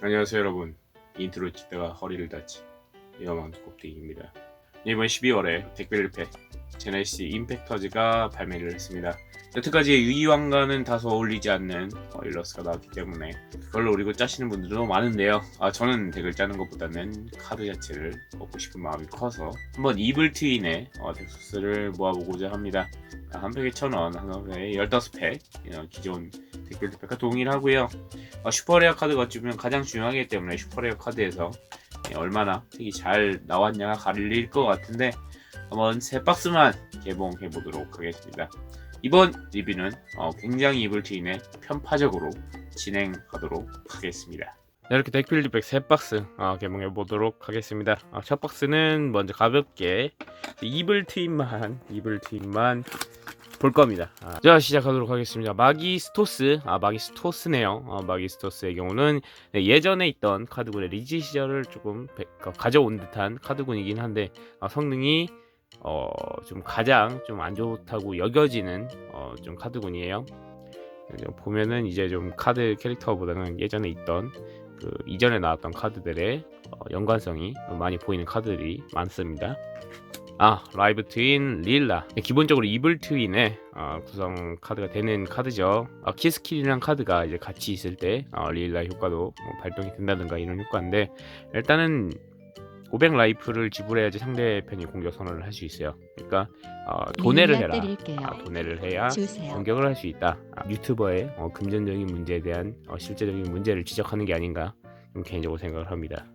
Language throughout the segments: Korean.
안녕하세요 여러분. 인트로 찍다가 허리를 다친 위험한 꼭대기입니다. 이번 12월에 덱벨리팩 제네시스 임팩터즈가 발매를 했습니다. 여태까지의 유이왕과는 다소 어울리지 않는 어, 일러스트가 나왔기 때문에 그걸 노리고 짜시는 분들도 많은데요. 아, 저는 덱을 짜는 것보다는 카드 자체를 먹고 싶은 마음이 커서 한번 이블 트윈의 어, 덱소스를 모아보고자 합니다. 아, 한 팩에 1000원, 한 팩에 15팩 어, 기존 덱빌드팩과 동일하고요. 어, 슈퍼레어 카드가 주면 가장 중요하기 때문에 슈퍼레어 카드에서 예, 얼마나 팩이 잘 나왔냐가 가릴릴 것 같은데 한번 세 박스만 개봉해 보도록 하겠습니다. 이번 리뷰는 어, 굉장히 이블트인의 편파적으로 진행하도록 하겠습니다. 네, 이렇게 덱빌드백 세 박스 어, 개봉해 보도록 하겠습니다. 어, 첫 박스는 먼저 가볍게 이블트인만 이블트인만 볼 겁니다. 아, 자 시작하도록 하겠습니다. 마기스토스, 아 마기스토스네요. 어, 마기스토스의 경우는 네, 예전에 있던 카드군의 리지 시절을 조금 배- 어, 가져온 듯한 카드군이긴 한데 어, 성능이 어, 좀 가장 좀 안 좋다고 여겨지는 어, 좀 카드군이에요. 보면은 이제 좀 카드 캐릭터보다는 예전에 있던 그 이전에 나왔던 카드들의 어, 연관성이 많이 보이는 카드들이 많습니다. 아 라이브 트윈 릴라 네, 기본적으로 이블 트윈의 어, 구성 카드가 되는 카드죠 아, 키스킬이라는 카드가 이제 같이 있을 때 어, 릴라 효과도 뭐 발동이 된다든가 이런 효과인데 일단은 500 라이프를 지불해야지 상대편이 공격 선언을 할 수 있어요 그러니까 어, 도내를 릴라 해라. 아, 도내를 해야 주세요. 공격을 할 수 있다 아, 유튜버의 어, 금전적인 문제에 대한 어, 실제적인 문제를 지적하는 게 아닌가 좀 개인적으로 생각을 합니다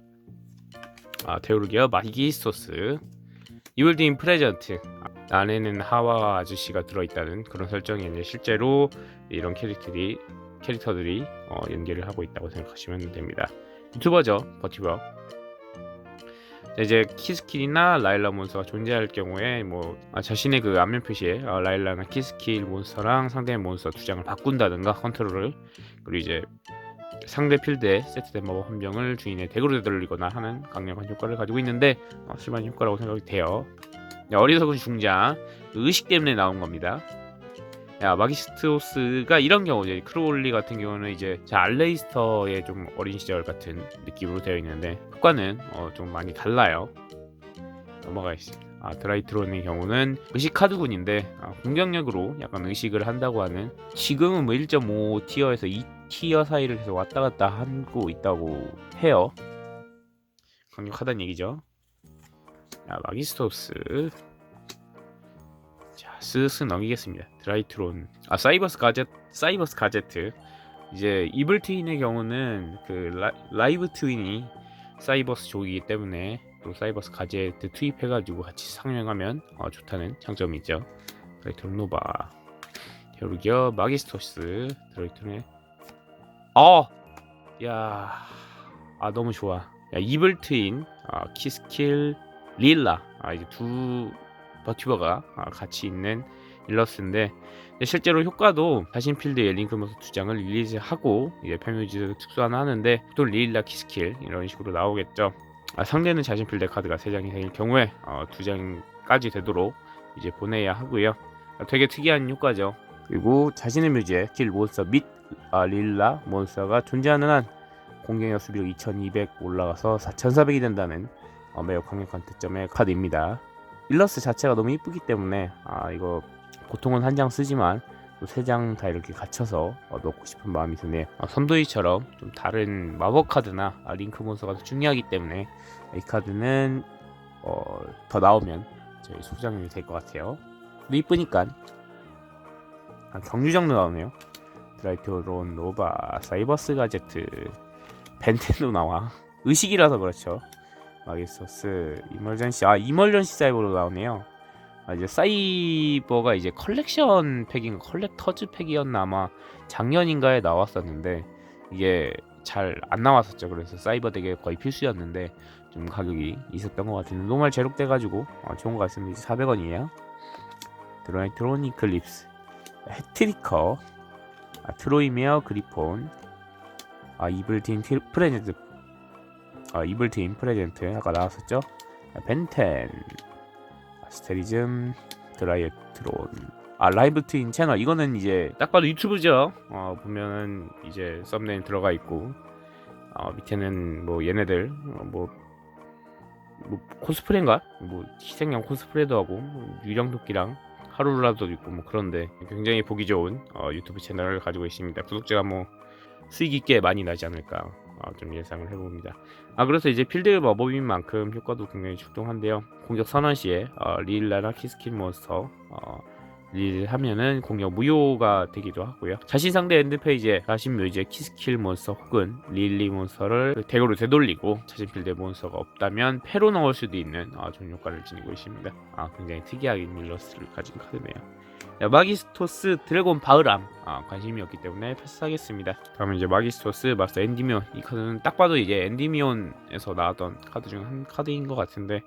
아 테오르기어 마기스토스 이블드인 프레젠트 안에는 하와 아저씨가 들어있다는 그런 설정이었는데 실제로 이런 캐릭터들이 캐릭터들이 어, 연계를 하고 있다고 생각하시면 됩니다. 유튜버죠 버티버. 자, 이제 키스킬이나 라일라 몬스터가 존재할 경우에 뭐 아, 자신의 그 안면 표시에 어, 라일라나 키스킬 몬스터랑 상대 몬스터 두 장을 바꾼다든가 컨트롤을 그리고 이제 상대 필드에 세트된 마법 한 병을 주인의 덱으로 되돌리거나 하는 강력한 효과를 가지고 있는데 어, 쓸만한 효과라고 생각이 돼요. 야, 어리석은 중장 의식 때문에 나온 겁니다. 야 마기스트로스가 이런 경우죠. 크로울리 같은 경우는 이제 자 알레이스터의 좀 어린 시절 같은 느낌으로 되어 있는데 효과는 어, 좀 많이 달라요. 넘어가겠습니다. 아, 드라이트론의 경우는 의식 카드군인데 아, 공격력으로 약간 의식을 한다고 하는 지금은 뭐 1.5 티어에서 2 티어 사이를 계속 왔다 갔다 하고 있다고 해요. 강력하다는 얘기죠. 자, 마기스토스. 자, 스스 넘기겠습니다. 드라이트론. 아, 사이버스 가제 사이버스 가제트. 이제 이블 트윈의 경우는 그 라, 이브 트윈이 사이버스 족이기 때문에 또 사이버스 가제트 투입해가지고 같이 상영하면 어, 좋다는 장점이 있죠. 드라이트론 노바. 테오르기어 마기스토스. 드라이트론의 어! 야, 아 너무 좋아. 야 이블 트윈, 아, 키스킬, 릴라, 아 이제 두 버튜버가 아, 같이 있는 일러스인데 실제로 효과도 자신 필드에 링크 모스 두 장을 릴리즈하고 이제 페뮤즈 특수화는 하는데 또 릴라 키스킬 이런 식으로 나오겠죠. 아, 상대는 자신 필드 카드가 세 장이 생길 경우에 어, 두 장까지 되도록 이제 보내야 하고요. 아, 되게 특이한 효과죠. 그리고 자신의 뮤즈에 킬 몬스터 및 아, 릴라 몬스터가 존재하는 한 공격력 수비력 2200 올라가서 4400이 된다는 어, 매우 강력한 특점의 카드입니다. 일러스 자체가 너무 이쁘기 때문에 아 이거 보통은 한 장 쓰지만 세장 다 이렇게 갖춰서 어, 넣고 싶은 마음이 드네요. 아, 선도이처럼 좀 다른 마법 카드나 아, 링크 몬스터가 더 중요하기 때문에 이 카드는 어, 더 나오면 저희 소장님이 될 것 같아요. 근데 이쁘니까 아, 경유장도 나오네요. 드라이트론 노바 사이버스 가제트 벤텐도 나와 의식이라서 그렇죠 마기스토스 이멀전시 아 이멀전시 사이버로 나오네요. 아, 이제 사이버가 이제 컬렉션 팩인 컬렉터즈 팩이었나 아마 작년인가에 나왔었는데 이게 잘 안 나왔었죠. 그래서 사이버 덱에 거의 필수였는데 좀 가격이 있었던 것 같은데 노말 제록돼 가지고 어, 좋은 것 같습니다. 400원이에요. 드라이트론 이클립스. 해트리커. 아, 트로이메어 그리폰. 아 이블틴 티, 프레젠트 아 이블틴 프레젠트 아까 나왔었죠? 아, 벤텐. 아스테리즘 드라이트론. 아 라이브 트윈 채널. 이거는 이제 딱 봐도 유튜브죠. 어 보면은 이제 썸네일 들어가 있고 어 밑에는 뭐 얘네들 어, 뭐, 뭐 코스프레인가? 뭐 희생양 코스프레도 하고 뭐 유령 도끼랑 하루라도 있고 뭐 그런데 굉장히 보기 좋은 어, 유튜브 채널을 가지고 있습니다. 구독자가 뭐 수익이 꽤 많이 나지 않을까. 어, 좀 예상을 해봅니다 아 그래서 이제 필드 마법인 만큼 효과도 굉장히 출동한데요 공격 선언 시에 어, 릴라나 키스킨 몬스터 어, 릴 하면은 공격 무효가 되기도 하고요. 자신 상대 엔드 페이지에 자신 묘지의 키스킬 몬스터 혹은 릴리 몬스터를 대거로 되돌리고 자신 필드에 몬스터가 없다면 패로 넣을 수도 있는 아, 좋은 효과를 지니고 있습니다. 아 굉장히 특이하게 밀러스를 가진 카드네요. 자, 마기스토스 드래곤 바흐람 아, 관심이었기 때문에 패스하겠습니다. 다음은 이제 마기스토스 마스터 엔디미온 이 카드는 딱 봐도 이제 엔디미온에서 나왔던 카드 중 한 카드인 것 같은데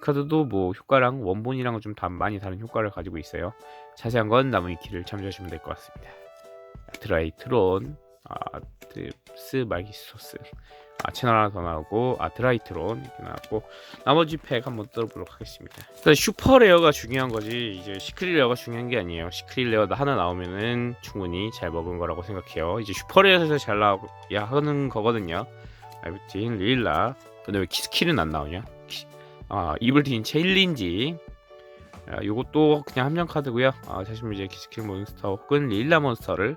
카드도 뭐 효과랑 원본이랑은 좀 다 많이 다른 효과를 가지고 있어요. 자세한 건 나무 위키를 참조하시면 될 것 같습니다. 드라이 트론, 아트 스 마기스토스, 아 채널 하나 더 나오고 아 드라이트론 이렇게 나왔고 나머지 팩 한번 뜯어보도록 하겠습니다. 일단 슈퍼 레어가 중요한 거지 이제 시크릿 레어가 중요한 게 아니에요. 시크릿 레어 하나 나오면은 충분히 잘 먹은 거라고 생각해요. 이제 슈퍼 레어에서 잘 나와야 하는 거거든요. 알비틴, 릴라, 근데 왜 키스킬은 안 나오냐? 아 이블틴 체일린지 아, 요것도 그냥 함정 카드고요 아, 자신 이제 키스킬 몬스터 혹은 릴라 몬스터를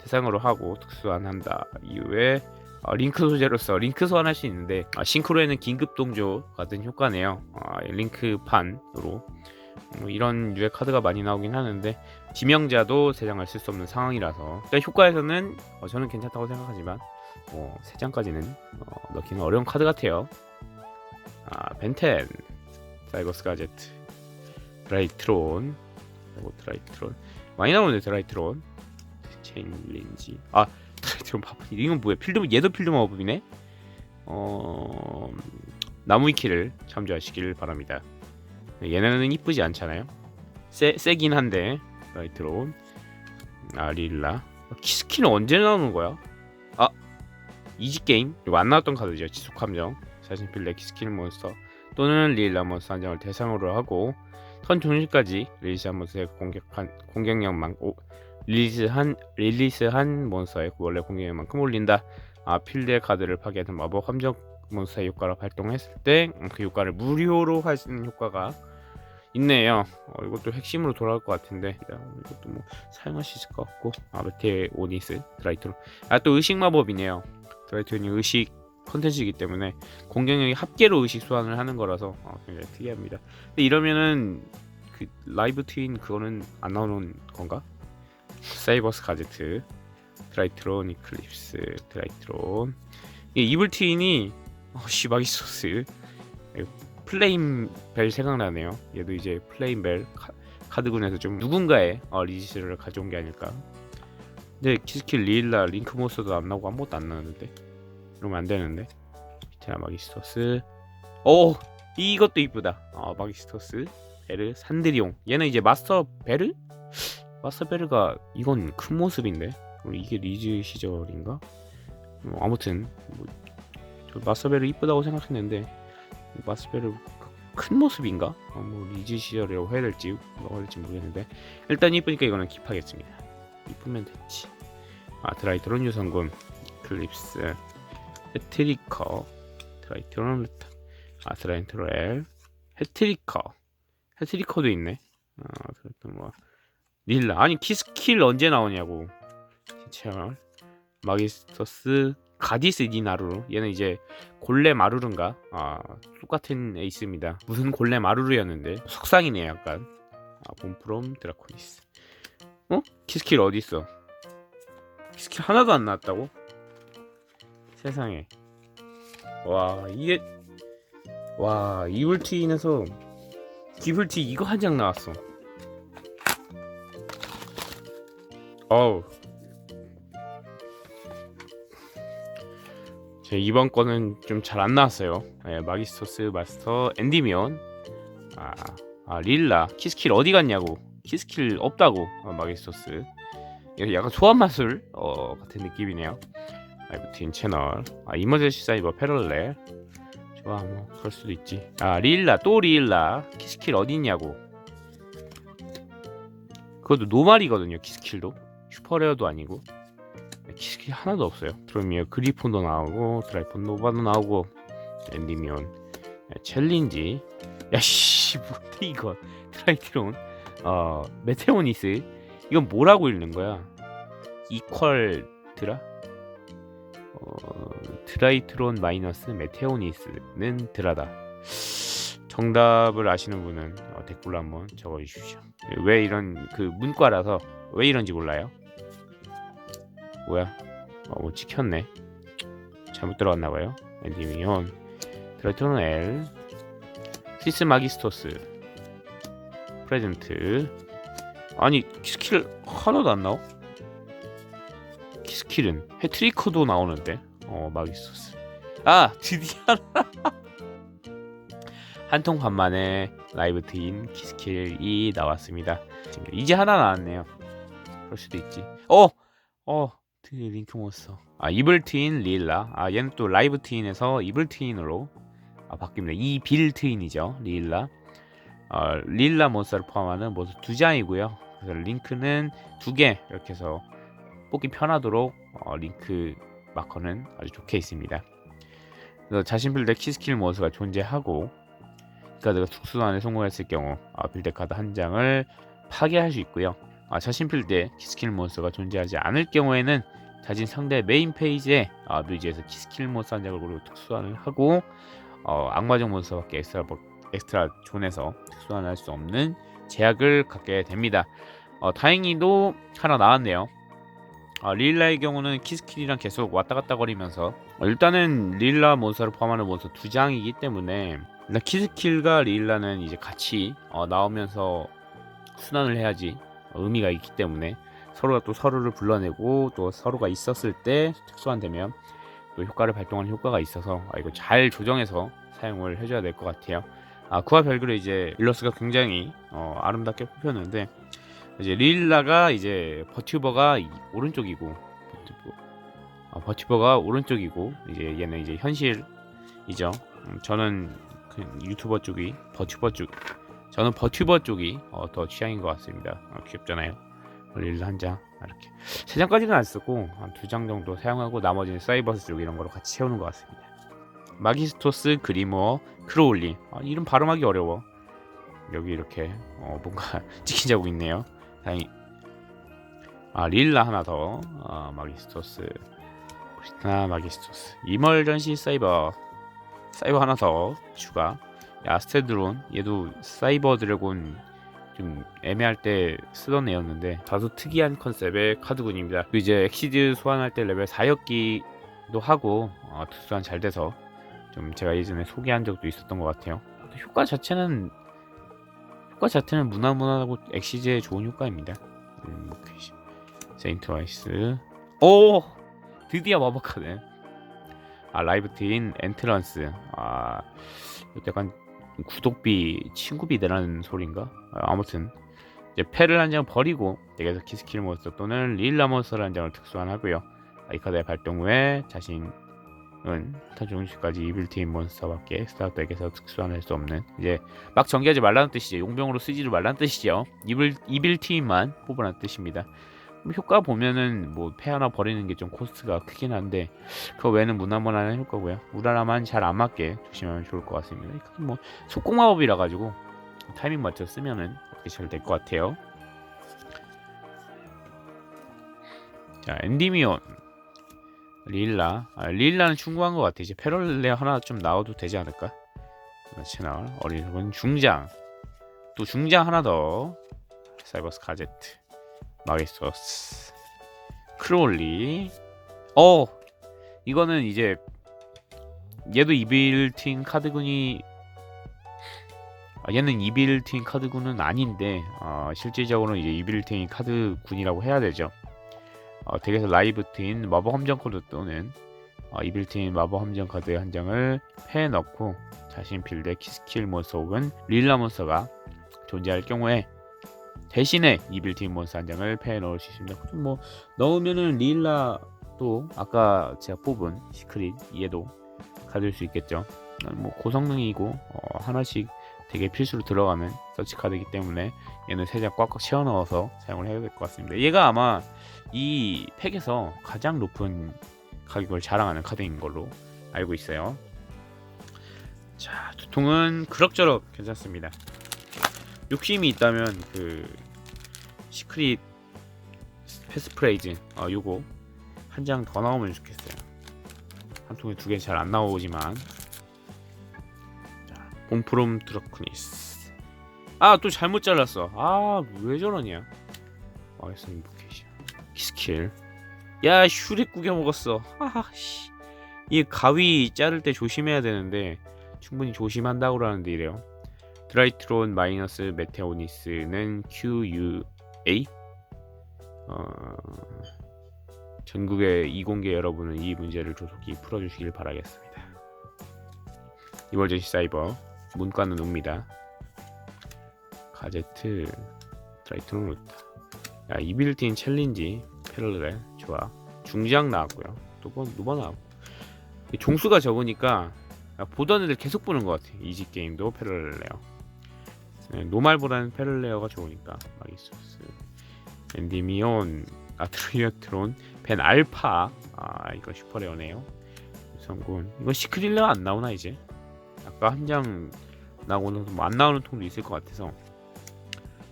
대상으로 하고 특수한 한다 이후에 아, 링크 소재로서 링크 소환할 수 있는데 아, 싱크로에는 긴급 동조 같은 효과네요. 아, 링크판으로. 뭐 이런 류의 카드가 많이 나오긴 하는데 지명자도 세 장을 쓸 수 없는 상황이라서. 일단 효과에서는 어, 저는 괜찮다고 생각하지만 어, 세 장까지는 어, 넣기는 어려운 카드 같아요. 아, 벤텐, 사이버스 가제트, 드라이트론, 드라이트론. 많이 나오네 드라이트론, 체인린지. 아, 드라이트론 바보. 이건 뭐야? 필드 얘도 필드 마법이네. 어, 나무위키를 참조하시길 바랍니다. 얘네는 이쁘지 않잖아요. 세 세긴 한데 드라이트론, 아 릴라. 키스키는 언제 나오는 거야? 아, 이지 게임 이거 안 나왔던 카드죠. 지속 함정. 자신 필레 키스킬 몬스터 또는 릴라 몬스터 한 장을 대상으로 하고 턴 종료까지 릴리스 한 몬스터의 공격한 공격력만 오, 릴리스한 릴리스한 몬스터의 원래 공격력만큼 올린다. 아 필드의 카드를 파괴하는 마법 함정 몬스터의 효과를 발동했을 때 그 효과를 무료로 할 수 있는 효과가 있네요. 어, 이것도 핵심으로 돌아올 것 같은데 이것도 뭐 사용할 수 있을 것 같고 아베테 오니스 드라이트로 아 또 의식 마법이네요. 드라이트는 의식 컨텐츠이기 때문에 공격력이 합계로 의식 소환을 하는 거라서 어, 굉장히 특이합니다. 근데 이러면은 그 라이브 트윈 그거는 안 나오는 건가? 사이버스 가제트, 드라이트론, 이클립스, 드라이트론. 이게 이블 트윈이 어, 시바기 소스. 플레임 벨 생각나네요. 얘도 이제 플레임 벨 카, 카드군에서 좀 누군가의 어, 리지스를 가져온 게 아닐까. 근데 키스킬 리일라 링크 모스도 안 나오고 아무것도 안 나오는데? 이러면 안 되는데? 비테나 마기스토스. 오 이것도 이쁘다. 어 마기스토스. 베르 산드리옹. 얘는 이제 마스터 베르 마스터 베르가 이건 큰 모습인데? 우리 이게 리즈 시절인가? 뭐 아무튼 뭐, 저 마스터 베르 이쁘다고 생각했는데 마스터 베르 큰 모습인가? 어, 뭐 리즈 시절이라고 해야 될지 뭐가 될지 모르겠는데 일단 이쁘니까 이거는 킵하겠습니다. 이쁘면 됐지. 아 드라이트론 유성군 클립스. 헤트리커. 드라이트론 아 드라이트로엘 헤트리커. 헤트리커도 있네. 아 그랬던 뭐 릴라. 아니 키스킬 언제 나오냐고. 진짜 마기스터스 가디스 니나루루 얘는 이제 골레 마루르인가? 아 똑같은 에이스입니다. 무슨 골레 마루르였는데? 속상이네 약간. 아 봄프롬 드라코니스. 어? 키스킬 어디 있어? 키스킬 하나도 안 나왔다고? 세상에. 와 이게 와 이불티인에서 기불티 이거 한 장 나왔어 어우. 제 이번 거는 좀 잘 안 나왔어요. 네, 마기스토스 마스터 엔디미온. 아, 아 릴라. 키스킬 어디 갔냐고. 키스킬 없다고 어, 마기스토스. 약간 소환 마술 어, 같은 느낌이네요. 라이브트윈 채널. 아 이머전시 사이버 패럴렐 좋아 뭐 그럴 수도 있지. 아 리일라 또 리일라. 키스킬 어디 있냐고. 그것도 노말이거든요 키스킬도 슈퍼레어도 아니고. 키스킬 하나도 없어요. 드로미어 그리폰도 나오고 드라이폰 노바도 나오고 엔디미온 네, 챌린지. 야씨 뭔데 이거 트라이트론. 어 메테오니스. 이건 뭐라고 읽는 거야? 이퀄 드라? 어, 트라이트론 마이너스 메테오니스는 드라다. 정답을 아시는 분은 어, 댓글로 한번 적어주십시오. 왜 이런 그 문과라서 왜 이런지 몰라요 뭐야? 어, 뭐 찍혔네. 잘못 들어갔나봐요. 엔디미온 트라이트론 L. 시스 마기스토스. 프레젠트. 아니 스킬 하나도 안 나오? 키스킬은? 해트리커도 나오는데? 어 마기스토스. 아 드디어 한통 반 만에 라이브 트인 키스킬이 나왔습니다. 이제 하나 나왔네요. 그럴 수도 있지. 어! 어! 드디어 링크 몬스터 아 이블 트인 릴라 아 얘는 또 라이브 트인에서 이블 트인으로 아, 바뀝니다 이 빌 트인이죠 릴라 어, 릴라 몬스터를 포함하는 모두 두 장이고요. 그래서 링크는 두 개 이렇게 해서 뽑기 편하도록 어, 링크 마커는 아주 좋게 있습니다. 그래서 자신 빌드 키스킬 몬스터가 존재하고 카드가 특수단에 성공했을 경우 어, 빌드 카드 한 장을 파괴할 수 있고요. 아, 자신 빌드에 키스킬 몬스터가 존재하지 않을 경우에는 자신 상대 메인 페이지에 어, 뮤지에서 키스킬 몬스터 한 장을 고르고 특수단을 하고 어, 악마적 몬스터밖에 엑스트라 엑스트라 존에서 소환할 수 없는 제약을 갖게 됩니다. 어, 다행히도 하나 나왔네요. 어, 릴라의 경우는 키스킬이랑 계속 왔다 갔다 거리면서 어, 일단은 릴라 몬스터를 포함하는 몬스터 두 장이기 때문에 키스킬과 릴라는 이제 같이 어, 나오면서 순환을 해야지 의미가 있기 때문에 서로가 또 서로를 불러내고 또 서로가 있었을 때 특수환되면 또 효과를 발동하는 효과가 있어서 아, 이거 잘 조정해서 사용을 해줘야 될 것 같아요. 아 그와 별개로 이제 일러스가 굉장히 어, 아름답게 뽑혔는데 이제 릴라가 이제 버튜버가 이- 오른쪽이고 버튜버 아, 버튜버가 오른쪽이고 이제 얘는 이제 현실이죠. 음, 저는 그 유튜버 쪽이 버튜버 쪽 저는 버튜버 쪽이 어, 더 취향인 것 같습니다. 어, 귀엽잖아요. 릴라 한장 이렇게. 세 장까지는 안 쓰고 한 두 장 정도 사용하고 나머지는 사이버스 쪽 이런 거로 같이 채우는 것 같습니다. 마기스토스 그리머 크로울리. 아, 이름 발음하기 어려워. 여기 이렇게 어, 뭔가 찍힌 자국 있네요. 다행히. 아 릴라 하나 더. 아, 마기스토스. 브리트나 마기스토스. 이멀전시 사이버. 사이버 하나 더 추가 아스테드론 얘도 사이버 드래곤 좀 애매할 때 쓰던 애였는데 다소 특이한 컨셉의 카드군입니다. 그 이제 엑시드 소환할 때 레벨 4였기도 하고 어, 특수한 잘 돼서 좀 제가 예전에 소개한 적도 있었던 것 같아요. 효과 자체는 효과 자체는 무난무난하고 엑시즈의 좋은 효과입니다. 음, 뭐, 그, 세인트 와이스. 오! 드디어 마법 카드. 아 라이브 트인 엔트런스. 아 약간 구독비 친구비 내라는 소린가? 아, 아무튼 이제 패를 한 장 버리고 덱에서 키스킬 몬스터 또는 릴라 몬스터를 한 장을 특수환하고요. 이 카드의 발동 후에 자신 은 타종시까지 이빌트인 몬스터밖에 스타트덱에서 특수환할 수 없는 이제 막 전개하지 말라는 뜻이죠. 용병으로 쓰지를 말라는 뜻이죠. 이빌 이빌트인만 뽑으라는 뜻입니다 효과 보면은 뭐패 하나 버리는 게 좀 코스트가 크긴 한데 그 외에는 무난무난한 효과고요. 우라라만 잘 안 맞게 조심하면 좋을 것 같습니다. 뭐 속공마법이라 가지고 타이밍 맞춰 쓰면은 어떻게 잘 될 것 같아요. 자 엔디미온. 릴라. 아, 릴라는 충분한 것 같아. 이제 패럴레 하나 좀 나와도 되지 않을까? 채널 어린이분 중장. 또 중장 하나 더. 사이버스 가제트 마게스토스 크롤리. 어 이거는 이제 얘도 이빌틴 카드군이 아, 얘는 이빌틴 카드군은 아닌데 어, 실질적으로는 이제 이빌틴 카드군이라고 해야 되죠. 어, 덱에서 라이브 트인 마법 함정 코드 또는 어, 이빌트인 마법 함정 카드 한 장을 패에 넣고 자신 필드에 키스킬 몬스터 혹은 릴라 몬스터가 존재할 경우에 대신에 이빌트 인 몬스터 한 장을 패 넣을 수 있습니다. 보통 뭐 넣으면은 릴라 또 아까 제가 뽑은 시크릿 얘도 가질 수 있겠죠. 어, 뭐 고성능이고 어, 하나씩 되게 필수로 들어가는 서치 카드이기 때문에 얘는 세 장 꽉꽉 채워 넣어서 사용을 해야 될 것 같습니다. 얘가 아마 이 팩에서 가장 높은 가격을 자랑하는 카드인 걸로 알고 있어요. 자, 두 통은 그럭저럭 괜찮습니다. 욕심이 있다면 그 시크릿 패스프레이즈 어 요거 한 장 더 나오면 좋겠어요. 한 통에 두 개 잘 안 나오지만 자, 봉프롬 드라쿠니스 아 또 잘못 잘랐어. 아 왜 저러냐? 마이스 인보케이션 키스킬 야 슈렉 구겨 먹었어. 하하씨 이 가위 자를 때 조심해야 되는데 충분히 조심한다고 그러는데 이래요. 드라이트론 마이너스 메테오니스는 QUA 어, 전국의 이공계 여러분은 이 문제를 조속히 풀어주시길 바라겠습니다. 이월제시 사이버 문과는 옵니다. 가제트 드라이트론 루타 야 이빌트인 챌린지 패럴레 좋아. 중장 나왔고요. 또번 누번 나왔고 종수가 적으니까 아, 보던 애들 계속 보는 것 같아. 이지 게임도 패럴레어 네, 노말보다는 페를레어가 좋으니까 마기소스 엔디미온 아트리아트론 벤 알파. 아 이거 슈퍼레어네요. 성군. 이거 시크릴레어 안 나오나 이제? 아까 한 장 나오는 뭐안 나오는 통도 있을 것 같아서.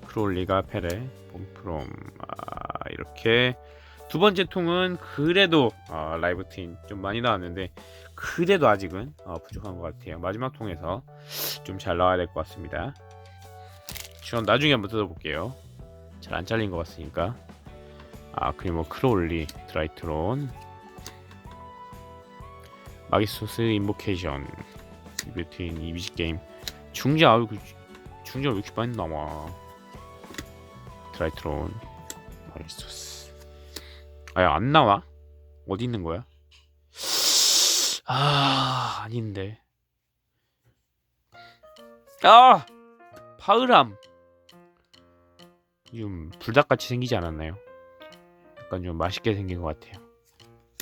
크롤리가 페레 봄프롬. 아 이렇게. 두 번째 통은 그래도 어, 라이브 트윈 좀 많이 나왔는데 그래도 아직은 어, 부족한 것 같아요. 마지막 통에서 좀 잘 나와야 될 것 같습니다 전 나중에 한번 뜯어볼게요. 잘 안 잘린 것 같으니까. 아 그리고 뭐 크롤리, 드라이트론, 마기소스 인보케이션, 이뷰틴 이비지 게임, 중자 아유 그 중자 왜 이렇게 많이 나와? 드라이트론, 마기소스. 아야 안 나와? 어디 있는 거야? 아 아닌데. 아 파을함. 좀 불닭같이 생기지 않았나요? 약간 좀 맛있게 생긴 것 같아요.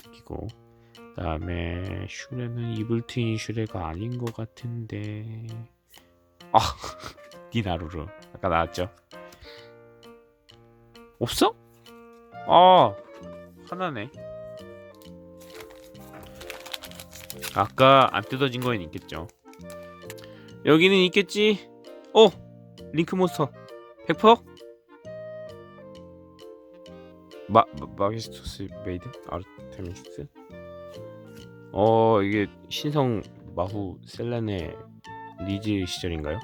그리고 그다음에 슈레는 이블트인 슈레가 아닌 것 같은데 아 니나루루 아까 나왔죠? 없어? 아 하나네. 아까 안 뜯어진 거엔 있겠죠. 여기는 있겠지. 어 링크 몬스터 100%? 마, 마 마기스토스 메이드? 아르테미스? 어 이게 신성 마후 셀렌의 리즈 시절인가요?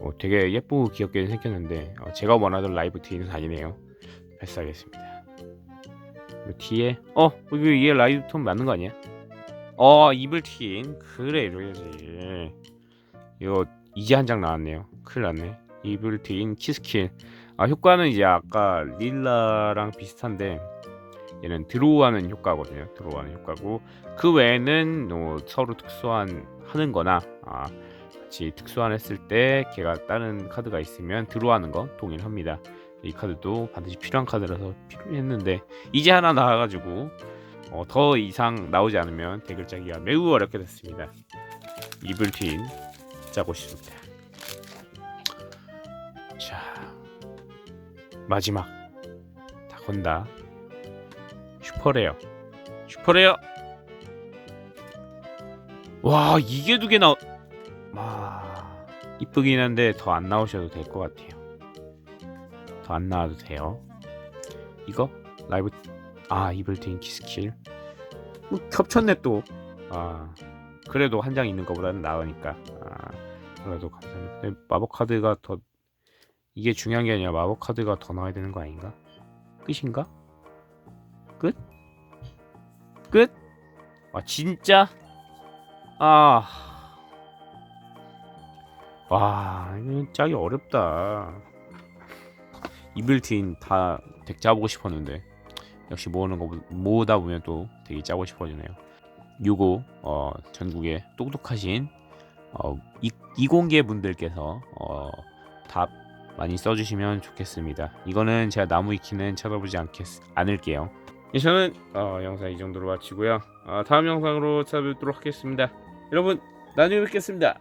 어, 되게 예쁘고 귀엽게 생겼는데 어, 제가 원하던 라이브 트윈은 아니네요. 패스하겠습니다. 그 뒤에 어 이거 이게 라이브 톤 맞는 거 아니야? 어 이블 트윈 그래 이래야지. 이거 이제 한 장 나왔네요. 큰일 났네. 이블 트윈 키스킬 아 효과는 이제 아까 릴라랑 비슷한데 얘는 드로우하는 효과거든요. 드로우하는 효과고 그 외에는 뭐 서로 특수한 하는 거나 아, 같이 특수한 했을 때 걔가 다른 카드가 있으면 드로우하는 거 동일합니다. 이 카드도 반드시 필요한 카드라서 필요했는데 이제 하나 나와가지고 어, 더 이상 나오지 않으면 대글 짜기가 매우 어렵게 됐습니다. 이블틴 짜고 싶습니다. 마지막. 다 건다. 슈퍼레어. 슈퍼레어. 와 이게 두 개 나오 와 이쁘긴 한데 더 안 나오셔도 될 것 같아요. 더 안 나와도 돼요. 이거? 라이브 아 이블트인 키스킬. 뭐, 겹쳤네 또아 그래도 한 장 있는 것보다는 나으니까. 아 그래도 감사합니다. 마법 카드가 더 이게 중요한 게 아니라 마법 카드가 더 나와야 되는 거 아닌가? 끝인가? 끝? 끝? 아 진짜? 아. 와, 이거 짜기 어렵다. 이블트인 다 덱 짜보고 싶었는데 역시 모으는 거 모으다 보면 또 되게 짜고 싶어지네요. 요거 어, 전국에 똑똑하신 어, 이, 이공계 분들께서 어, 답 많이 써주시면 좋겠습니다. 이거는 제가 나무 위키는 쳐다보지 않겠 않을게요. 예, 저는 어, 영상 이 정도로 마치고요. 어, 다음 영상으로 찾아뵙도록 하겠습니다. 여러분 나중에 뵙겠습니다.